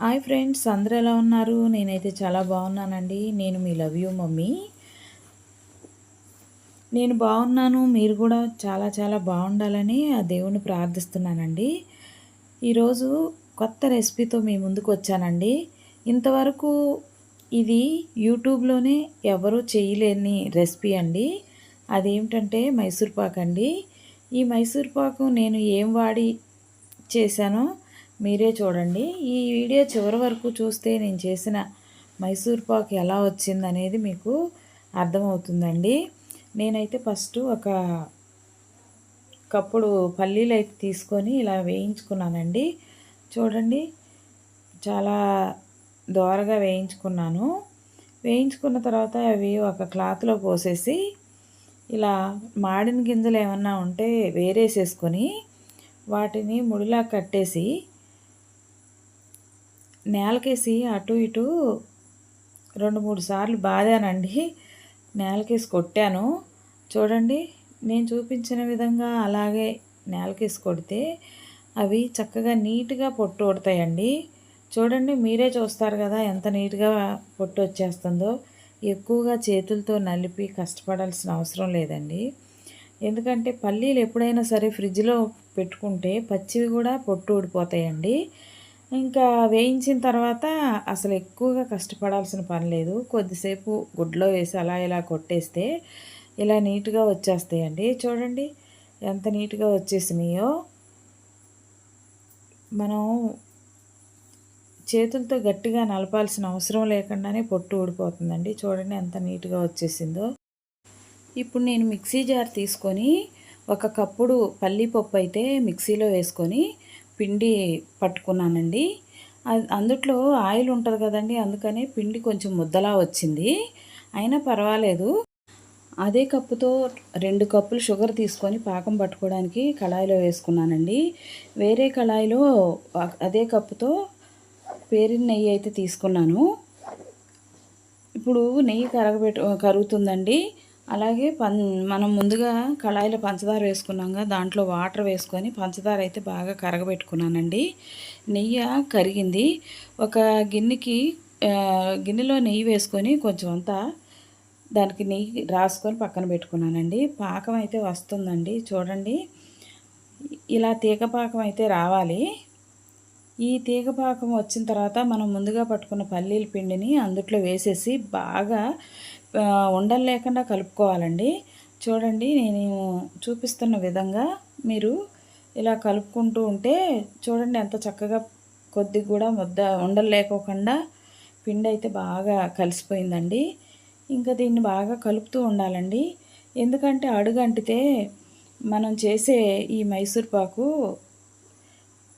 Hi friends అందరూ ఎలా ఉన్నారు? నేనైతే చాలా బాగున్నానండి. నేను మీ లవ్ యూ మమ్మీ. నేను బాగున్నాను మీరు కూడా చాలా చాలా బాగుండాలని ఆ దేవుని ప్రార్థిస్తున్నానండి. ఈరోజు కొత్త రెసిపీతో మీ ముందుకు వచ్చానండి. ఇంతవరకు ఇది యూట్యూబ్లోనే ఎవరూ చేయలేని రెసిపీ అండి. అదేమిటంటే మైసూర్ పాక్ అండి ఈ మైసూర్ పాకు నేను ఏం వాడి చేశానో మీరే చూడండి. ఈ వీడియో చివరి వరకు చూస్తే నేను చేసిన మైసూర్ పాక్ ఎలా వచ్చింది అనేది మీకు అర్థమవుతుందండి. నేనైతే ఫస్ట్ ఒక కప్పుడు పల్లీలు అయితే తీసుకొని ఇలా వేయించుకున్నానండి. చూడండి చాలా దోరగా వేయించుకున్నాను. వేయించుకున్న తర్వాత అవి ఒక క్లాత్లో పోసేసి ఇలా మాడిన గింజలు ఏమన్నా ఉంటే వేరేసేసుకొని వాటిని ముడిలా కట్టేసి నేలకేసి అటు ఇటు రెండు మూడు సార్లు బాదానండి. నేలకేసి కొట్టాను. చూడండి నేను చూపించిన విధంగా అలాగే నేలకేసి కొడితే అవి చక్కగా నీట్గా పొట్టు కొడతాయండి చూడండి మీరే చూస్తారు కదా ఎంత నీట్గా పొట్టు వచ్చేస్తుందో. ఎక్కువగా చేతులతో నలిపి కష్టపడాల్సిన అవసరం లేదండి. ఎందుకంటే పల్లీలు ఎప్పుడైనా సరే ఫ్రిడ్జ్లో పెట్టుకుంటే పచ్చివి కూడా పొట్టు ఊడిపోతాయండి. ఇంకా వేయించిన తర్వాత అసలు ఎక్కువగా కష్టపడాల్సిన పని లేదు. కొద్దిసేపు గుడ్లో వేసి అలా ఇలా కొట్టేస్తే ఇలా నీట్గా వచ్చేస్తాయండి. చూడండి ఎంత నీట్గా వచ్చేసినాయో. మనం చేతులతో గట్టిగా నలపాల్సిన అవసరం లేకుండానే పొట్టు ఊడిపోతుందండి. చూడండి ఎంత నీట్గా వచ్చేసిందో. ఇప్పుడు నేను మిక్సీ జార్ తీసుకొని ఒక కప్పుడు పల్లీపప్పు అయితే మిక్సీలో వేసుకొని పిండి పట్టుకున్నానండి. అందుట్లో ఆయిల్ ఉంటుంది కదండి అందుకని పిండి కొంచెం ముద్దలా వచ్చింది. అయినా పర్వాలేదు. అదే కప్పుతో రెండు కప్పులు షుగర్ తీసుకొని పాకం పట్టుకోవడానికి కళాయిలో వేసుకున్నానండి. వేరే కళాయిలో అదే కప్పుతో పేరిన నెయ్యి అయితే తీసుకున్నాను. ఇప్పుడు నెయ్యి కరగబెట్టు కరుగుతుందండి. అలాగే పం మనం ముందుగా కళాయిలో పంచదార వేసుకున్నాక దాంట్లో వాటర్ వేసుకొని పంచదార అయితే బాగా కరగబెట్టుకున్నానండి. నెయ్యి కరిగింది. ఒక గిన్నెకి గిన్నెలో నెయ్యి వేసుకొని కొంచెం అంతా దానికి నెయ్యి రాసుకొని పక్కన పెట్టుకున్నానండి. పాకం అయితే వస్తుందండి. చూడండి. ఇలా తీగ పాకం అయితే రావాలి. ఈ తీగ పాకం వచ్చిన తర్వాత మనం ముందుగా పట్టుకున్న పల్లీల పిండిని అందుట్లో వేసేసి బాగా ఉండలు లేకుండా కలుపుకోవాలండి. చూడండి నేను చూపిస్తున్న విధంగా మీరు ఇలా కలుపుకుంటూ ఉంటే చూడండి ఎంత చక్కగా కొద్ది కూడా ముద్ద ఉండలు లేకోకుండా పిండి అయితే బాగా కలిసిపోయిందండి. ఇంకా దీన్ని బాగా కలుపుతూ ఉండాలండి. ఎందుకంటే అడుగంటితే మనం చేసే ఈ మైసూర్పాకు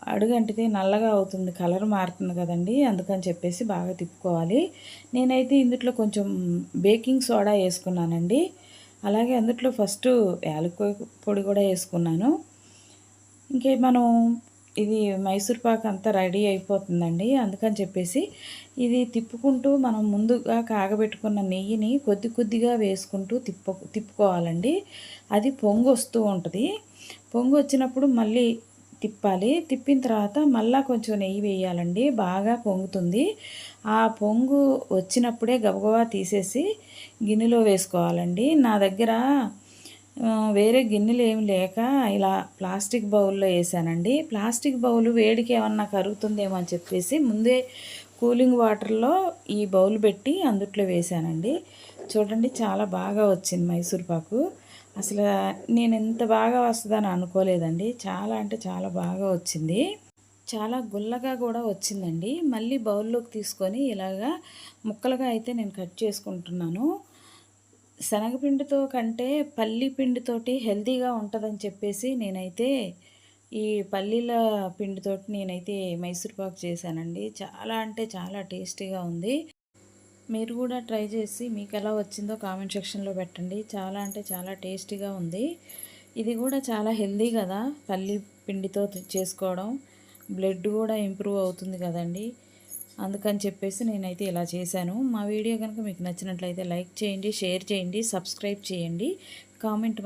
అడుగంటితే నల్లగా అవుతుంది కలర్ మారుతుంది కదండి. అందుకని చెప్పేసి బాగా తిప్పుకోవాలి. నేనైతే ఇందులో కొంచెం బేకింగ్ సోడా వేసుకున్నానండి. అలాగే అందుట్లో ఫస్ట్ యాలక్కాయ పొడి కూడా వేసుకున్నాను. ఇంకే మనం ఇది మైసూర్ పాక్ అంతా రెడీ అయిపోతుందండి. అందుకని చెప్పేసి ఇది తిప్పుకుంటూ మనం ముందుగా కాగబెట్టుకున్న నెయ్యిని కొద్ది కొద్దిగా వేసుకుంటూ తిప్ప తిప్పుకోవాలండి. అది పొంగు వస్తూ ఉంటుంది. పొంగు వచ్చినప్పుడు మళ్ళీ తిప్పాలి. తిప్పిన తర్వాత మళ్ళీ కొంచెం నెయ్యి వేయాలండి. బాగా పొంగుతుంది. ఆ పొంగు వచ్చినప్పుడే గబగబా తీసేసి గిన్నెలో వేసుకోవాలండి. నా దగ్గర వేరే గిన్నెలు ఏమి లేక ఇలా ప్లాస్టిక్ బౌల్లో వేసానండి. ప్లాస్టిక్ బౌల్ వేడికి ఏమన్నా కరుగుతుందేమో అని చెప్పేసి ముందే కూలింగ్ వాటర్లో ఈ బౌల్ పెట్టి అందుట్లో వేసానండి. చూడండి చాలా బాగా వచ్చింది మైసూర్ పాకు. అసలు నేను ఎంత బాగా వస్తుందని అనుకోలేదండి. చాలా అంటే చాలా బాగా వచ్చింది. చాలా గుల్లగా కూడా వచ్చిందండి. మళ్ళీ బౌల్లోకి తీసుకొని ఇలాగా ముక్కలుగా అయితే నేను కట్ చేసుకుంటున్నాను. శనగపిండితో కంటే పల్లి పిండితోటి హెల్తీగా ఉంటుందని చెప్పేసి నేనైతే ఈ పల్లీల పిండితోటి నేనైతే మైసూర్పాకు చేశానండి. చాలా అంటే చాలా టేస్టీగా ఉంది. మీరు కూడా ట్రై చేసి మీకు ఎలా వచ్చిందో కామెంట్ సెక్షన్లో పెట్టండి. చాలా అంటే చాలా టేస్టీగా ఉంది. ఇది కూడా చాలా హెల్దీ కదా పల్లి పిండితో చేసుకోవడం. బ్లడ్ కూడా ఇంప్రూవ్ అవుతుంది కదండి. అందుకని చెప్పేసి నేనైతే ఇలా చేశాను. మా వీడియో కనుక మీకు నచ్చినట్లయితే లైక్ చేయండి షేర్ చేయండి సబ్స్క్రైబ్ చేయండి. కామెంట్